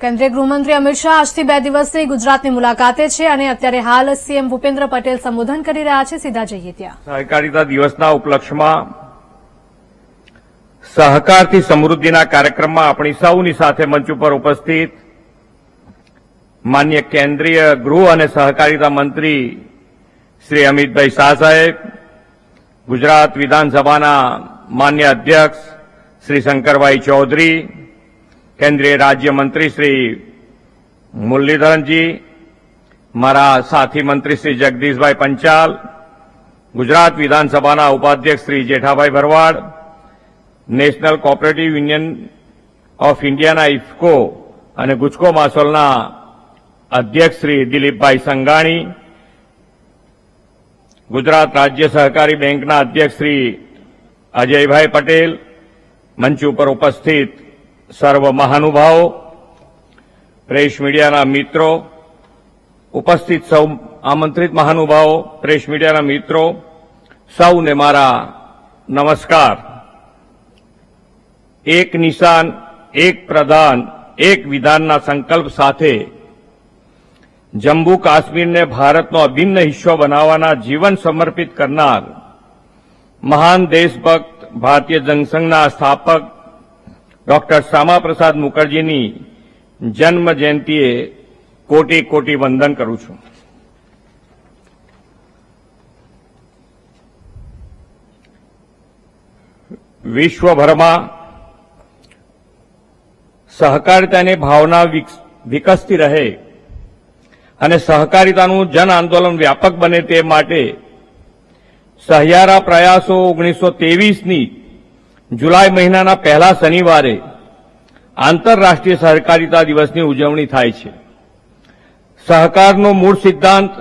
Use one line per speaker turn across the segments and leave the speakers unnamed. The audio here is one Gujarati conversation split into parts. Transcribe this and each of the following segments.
કેન્દ્રીય ગૃહમંત્રી અમિત શાહ આજથી બે દિવસની ગુજરાતની મુલાકાતે છે અને અત્યારે હાલ સીએમ ભૂપેન્દ્ર પટેલ સંબોધન કરી રહ્યા છે. સીધા જઈએ ત્યાં.
સહકારિતા દિવસના ઉપલક્ષમાં સહકારથી સમૃદ્ધિના કાર્યક્રમમાં આપણી સૌની સાથે મંચ ઉપર ઉપસ્થિત માન્ય કેન્દ્રીય ગૃહ અને સહકારિતા મંત્રી શ્રી અમિતભાઈ શાહ સાહેબ, ગુજરાત વિધાનસભાના માન્ય અધ્યક્ષ શ્રી શંકરભાઈ ચૌધરી કેન્દ્રીય રાજ્યમંત્રી શ્રી મુરલીધરનજી, મારા સાથી મંત્રી શ્રી જગદીશભાઈ પંચાલ, ગુજરાત વિધાનસભાના ઉપાધ્યક્ષ Shri Jethabhai Bharwad, national cooperative union of ઇન્ડિયાના ઇફકો અને ગુજકો માસોલના અધ્યક્ષ શ્રી દિલીપભાઈ સંઘાણી, ગુજરાત રાજ્ય સહકારી બેંકના અધ્યક્ષ શ્રી અજયભાઈ પટેલ, મંચ ઉપર ઉપસ્થિત સર્વ મહાનુભાવો પ્રેસ મીડિયાના મિત્રો, ઉપસ્થિત સૌ આમંત્રિત મહાનુભાવો, પ્રેસ મીડિયાના મિત્રો, સૌને મારા નમસ્કાર. એક નિશાન, એક પ્રધાન, એક વિધાનના સંકલ્પ સાથે જમ્મુ કાશ્મીરને ભારતનો અભિન્ન હિસ્સો બનાવવાના જીવન સમર્પિત કરનાર મહાન દેશભક્ત ભારતીય જનસંઘના સ્થાપક ડોક્ટર શ્યામાપ્રસાદ મુખર્જીની જન્મ જયંતિએ કોટી કોટી વંદન કરું છું. વિશ્વભરમાં સહકારિતાની ભાવના વિકસતી રહે અને સહકારિતાનું જન આંદોલન વ્યાપક બને તે માટે સહિયારા પ્રયાસો ઓગણીસો ત્રેવીસની જુલાઈ મહિનાના પહેલા શનિવારે આંતરરાષ્ટ્રીય સહકારિતા દિવસની ઉજવણી થાય છે. સહકારનો મૂળ સિદ્ધાંત,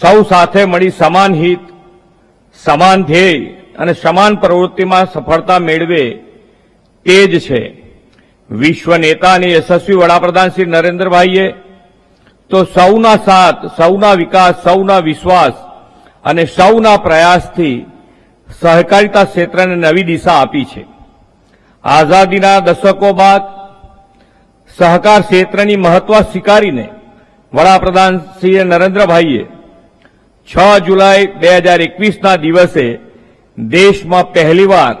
સૌ સાથે મળી સમાન હિત, સમાન ધ્યેય અને સમાન પ્રવૃત્તિમાં સફળતા મેળવે તે જ છે. વિશ્વ નેતા અને યશસ્વી વડાપ્રધાન શ્રી નરેન્દ્રભાઈએ તો સૌના સાથ, સૌના વિકાસ, સૌના વિશ્વાસ અને સૌના પ્રયાસથી સહકારિતા ક્ષેત્રને નવી દિશા આપી છે. આઝાદીના દશકો બાદ સહકાર ક્ષેત્રની મહત્વ સ્વીકારીને વડાપ્રધાન શ્રી નરેન્દ્રભાઈએ છ જુલાઈ બે હજાર એકવીસના દિવસે દેશમાં પહેલીવાર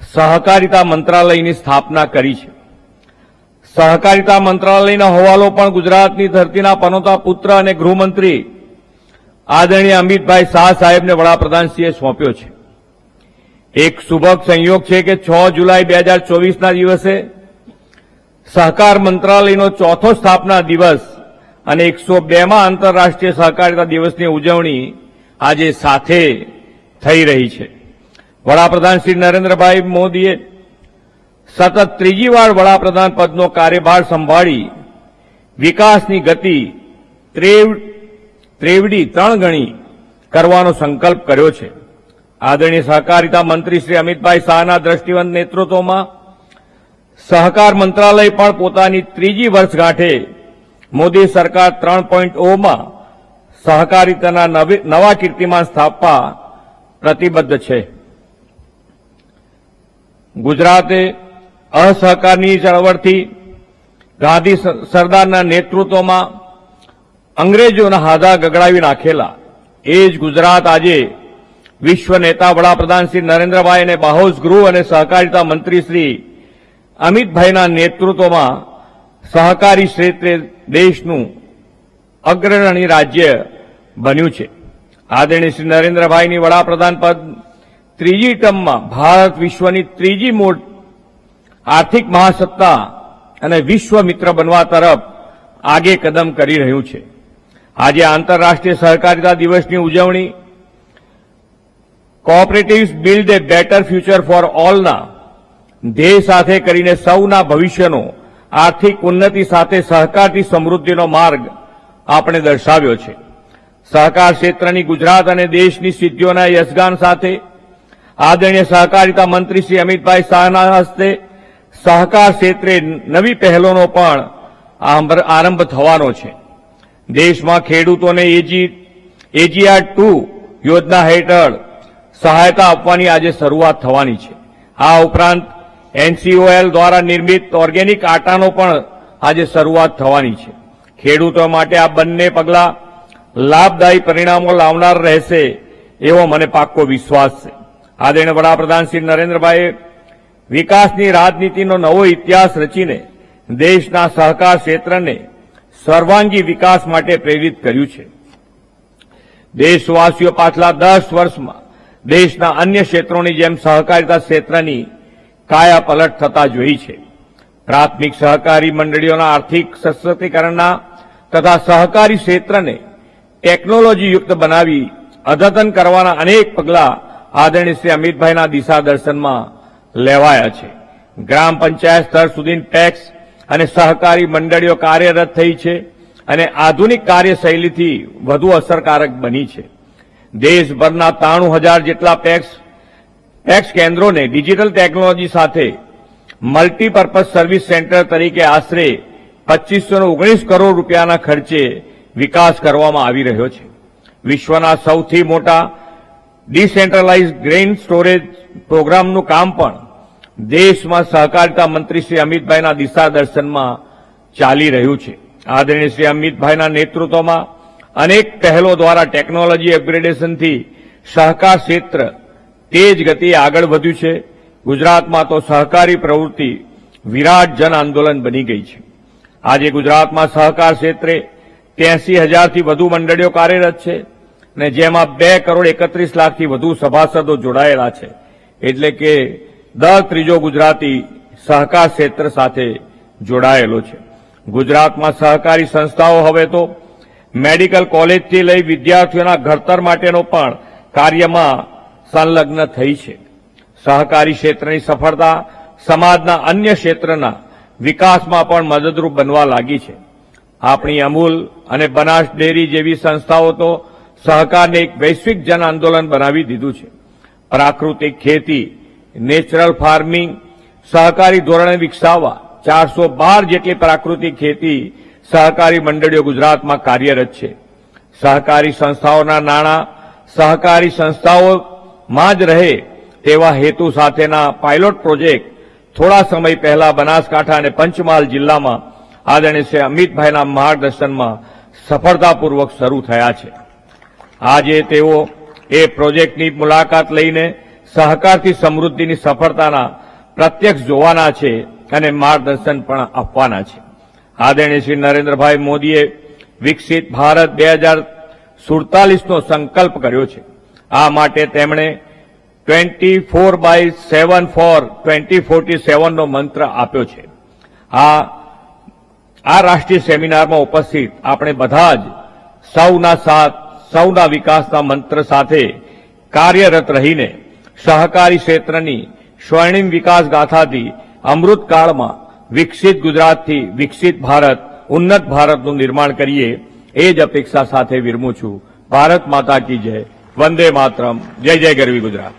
સહકારિતા મંત્રાલયની સ્થાપના કરી છે. સહકારિતા મંત્રાલયનો હવાલો પણ ગુજરાતની ધરતીના પનોતા પુત્ર અને ગૃહમંત્રી આદરણીય અમિતભાઈ શાહ સાહેબને વડાપ્રધાનશ્રીએ સોંપ્યો છે. એક શુભક સંયોગ છે કે છ જુલાઈ બે હજાર ચોવીસના દિવસે સહકાર મંત્રાલયનો ચોથો સ્થાપના દિવસ અને એકસો બેમાં આંતરરાષ્ટ્રીય સહકારિતા દિવસની ઉજવણી આજે સાથે થઈ રહી છે. વડાપ્રધાન શ્રી નરેન્દ્રભાઈ મોદીએ સતત ત્રીજી વાર વડાપ્રધાન પદનો કાર્યભાર સંભાળી વિકાસની ગતિ ત્રેવ- ત્રેવડી ત્રણ ગણી કરવાનો સંકલ્પ કર્યો છે. આદરણીય સહકારિતા મંત્રી શ્રી અમિતભાઈ શાહના દ્રષ્ટિવંત નેતૃત્વમાં સહકાર મંત્રાલય પણ પોતાની ત્રીજી વર્ષગાંઠે મોદી સરકાર ત્રણ પોઈન્ટ ઓમાં સહકારિતાના નવી- કીર્તિમાન સ્થાપવા પ્રતિબદ્ધ છે. ગુજરાતે અસહકારની ચળવળથી ગાંધી સરદારના નેતૃત્વમાં અંગ્રેજોના હાદા ગગડાવી નાખેલા. એ જ ગુજરાત આજે વિશ્વ નેતા વડાપ્રધાન શ્રી નરેન્દ્રભાઈ અને બાહોસ ગૃહ અને સહકારિતા મંત્રી શ્રી અમિતભાઈના નેતૃત્વમાં સહકારી ક્ષેત્રે દેશનું અગ્રણી રાજ્ય બન્યું છે. આદરણીય શ્રી નરેન્દ્રભાઈની વડાપ્રધાન પદ ત્રીજી ટર્મમાં ભારત વિશ્વની ત્રીજી મોટ આર્થિક મહાસત્તા અને વિશ્વ મિત્ર બનવા તરફ આગે કદમ કરી રહ્યું છે. આજે આંતરરાષ્ટ્રીય સહકારિતા દિવસની ઉજવણી cooperatives build a better future for ઓલના ધ્યેય સાથે કરીને સૌના ભવિષ્યનો, આર્થિક ઉન્નતિ સાથે સહકારથી સમૃદ્ધિનો માર્ગ આપણે દર્શાવ્યો છે. સહકાર ક્ષેત્રની ગુજરાત અને દેશની સિદ્ધિઓના યશગાન સાથે, આદરણીય સહકારિતા મંત્રી શ્રી અમિતભાઈ શાહના હસ્તે સહકાર ક્ષેત્રે નવી પહેલોનો પણ આરંભ થવાનો છે. દેશમાં ખેડૂતોને એજી, એજીઆર ટુ યોજના હેઠળ સહાયતા આપવાની આજે શરૂઆત થવાની છે. આ ઉપરાંત એનસીઓએલ દ્વારા નિર્મિત ઓર્ગેનિક આટાનો પણ આજે શરૂઆત થવાની છે. ખેડૂતો માટે આ બંને પગલા લાભદાયી પરિણામો લાવનાર રહેશે એવો મને પાક્કો વિશ્વાસ છે. આદરણીય વડાપ્રધાન શ્રી નરેન્દ્રભાઈએ વિકાસની રાજનીતિનો નવો ઇતિહાસ રચીને દેશના સહકાર ક્ષેત્રને સર્વાંગી વિકાસ માટે પ્રેરિત કર્યું છે. દેશવાસીઓ પાછલા દસ વર્ષમાં દેશના અન્ય ક્ષેત્રોની જેમ સહકારિતા ક્ષેત્રની કાયા પલટ થતા જોઈ છે. પ્રાથમિક સહકારી મંડળીઓના આર્થિક સશક્તિકરણના તથા સહકારી ક્ષેત્રને ટેકનોલોજીયુક્ત બનાવી અદ્યતન કરવાના અનેક પગલાં આદરણીય શ્રી અમિતભાઈના દિશા દર્શનમાં લેવાયા છે. ગ્રામ પંચાયત સ્તર સુધી ટેક્સ અને સહકારી મંડળીઓ કાર્યરત થઈ છે અને આધુનિક કાર્યશૈલીથી વધુ અસરકારક બની છે. દેશભરના ત્રાણું હજાર જેટલા પેક્સ ટેક્સ કેન્દ્રોને ડિજિટલ ટેકનોલોજી સાથે મલ્ટીપર્પઝ સર્વિસ સેન્ટર તરીકે આશરે પચીસો ઓગણીસ કરોડ રૂપિયાના ખર્ચે વિકાસ કરવામાં આવી રહ્યો છે. વિશ્વના સૌથી મોટા ડિસેન્ટ્રલાઇઝ ગ્રેઇન સ્ટોરેજ પ્રોગ્રામનું કામ પણ દેશમાં સહકારિતા મંત્રી શ્રી અમિતભાઈના દિશા દર્શનમાં ચાલી રહ્યું છે. આદરણીય શ્રી અમિતભાઈના નેતૃત્વમાં અનેક પહેલો દ્વારા ટેકનોલોજી અપગ્રેડેશનથી સહકાર ક્ષેત્ર તેજ ગતિએ આગળ વધ્યું છે. ગુજરાતમાં તો સહકારી પ્રવૃત્તિ વિરાટ જન આંદોલન બની ગઈ છે. આજે ગુજરાતમાં સહકાર ક્ષેત્રે ત્યાંસી હજારથી વધુ મંડળીઓ કાર્યરત છે અને જેમાં બે કરોડ એકત્રીસ લાખથી વધુ સભાસદો જોડાયેલા છે. એટલે કે દર ત્રીજો ગુજરાતી સહકાર ક્ષેત્ર સાથે જોડાયેલો છે. ગુજરાતમાં સહકારી સંસ્થાઓ હવે તો મેડિકલ કોલેજથી લઈ વિદ્યાર્થીઓના ઘડતર માટેનો પણ કાર્યમાં સંલગ્ન થઈ છે. સહકારી ક્ષેત્રની સફળતા, સમાજના અન્ય ક્ષેત્રના વિકાસમાં પણ મદદરૂપ બનવા લાગી છે. આપણી અમૂલ અને બનાસ ડેરી જેવી સંસ્થાઓ તો સહકારને એક વૈશ્વિક જન આંદોલન બનાવી દીધું છે. પ્રાકૃતિક ખેતી, નેચરલ ફાર્મિંગ, સહકારી ધોરણે વિકસાવવા, ચારસો બાર જેટલી પ્રાકૃતિક ખેતી સહકારી મંડળીઓ ગુજરાતમાં કાર્યરત છે. સહકારી સંસ્થાઓના નાણાં સહકારી સંસ્થાઓમાં જ રહે તેવા હેતુ સાથેના પાયલોટ પ્રોજેક્ટ થોડા સમય પહેલા બનાસકાંઠા અને પંચમહાલ જિલ્લામાં આદરણીય શ્રી અમિતભાઈના માર્ગદર્શનમાં સફળતાપૂર્વક શરૂ થયા છે. આજે તેઓ એ પ્રોજેક્ટની મુલાકાત લઈને સહકારથી સમૃદ્ધિની સફળતાના પ્રત્યક્ષ જોવાના છે અને માર્ગદર્શન પણ આપવાના છે. આદરણીય શ્રી નરેન્દ્રભાઈ મોદીએ વિકસિત ભારત બે હજાર સુડતાલીસનો સંકલ્પ કર્યો છે. આ માટે તેમણે twenty four by seven four twenty forty સેવનનો મંત્ર આપ્યો છે. આ આ રાષ્ટ્રીય સેમિનારમાં ઉપસ્થિત આપણે બધા જ સૌના સાથ, સૌના વિકાસના મંત્ર સાથે કાર્યરત રહીને સહકારી ક્ષેત્રની સ્વર્ણિમ વિકાસ ગાથાથી અમૃતકાળમાં વિકસિત ગુજરાતથી વિકસિત ભારત, ઉન્નત ભારતનું નિર્માણ કરીએ, એ જ અપેક્ષા સાથે વિરમું છું. ભારત માતા કી જય. વંદે માતરમ. જય જય ગરવી ગુજરાત.